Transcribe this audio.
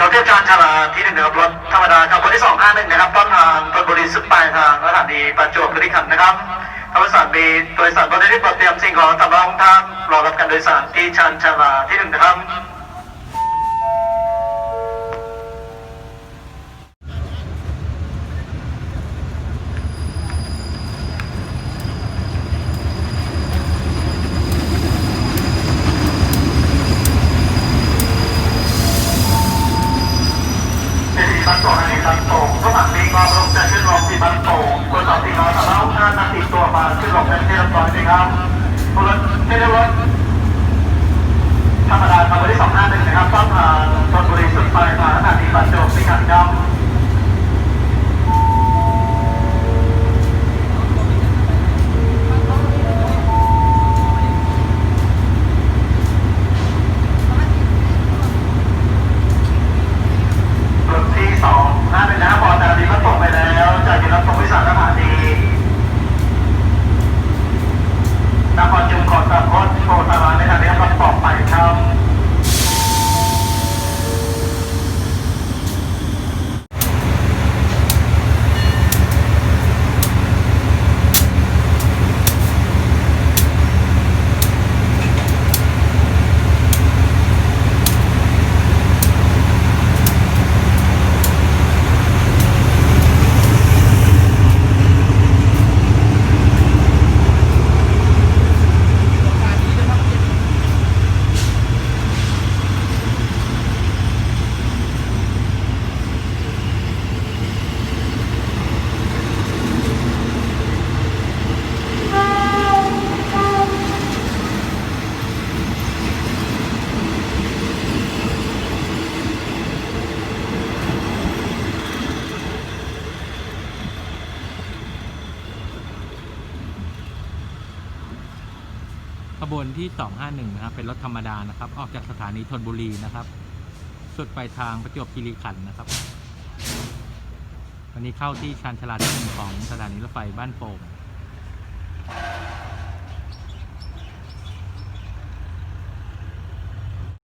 เขาทียบชานชาลาที่หนึ่งนะครับรถธรรมดาครับคนที่สองห้าหนึ่งนะครับต้นทางตนบุรีสุดปลายทางสถานีประจวบคีรีขันธ์นะครับทางบริษัทมีโดยสารรถได้รีบเตรียมสิ่งของสำรองทานรอรับการโดยสารที่ชานชาลาที่หนึ่งนะครับ บันโตอันนี้บันโตก็หมักมีความลงจะขึ้นลงที่บันโป่งตัวสองสี่น้อยสามารถท่านาติดตัวมาขึ้นลงเป็นที่เรียบร้อยนะครับตัวรถที่เรียบร้อยธรรมดาทางวันที่สองห้าหนึ่งนะครับต้นทางธนบุรีสุดปลายทางสถานีบัตรจบที่ขันครับ รถที่สองห้าหนึ่งนะครับพอแต่นี้ก็ตกไปแล้วจากยินรับตรงวิสาสถานีนครจุมขอสามคนโปรตารางในทางนี้ครับต่อไปครับ ขบวนที่ 251 นะครับ เป็นรถธรรมดานะครับ ออกจากสถานีธนบุรีนะครับ สุดไปทางประจวบคีรีขันธ์นะครับ วันนี้เข้าที่ชานชาลาที่หนึ่งของสถานีรถไฟบ้านโป่ง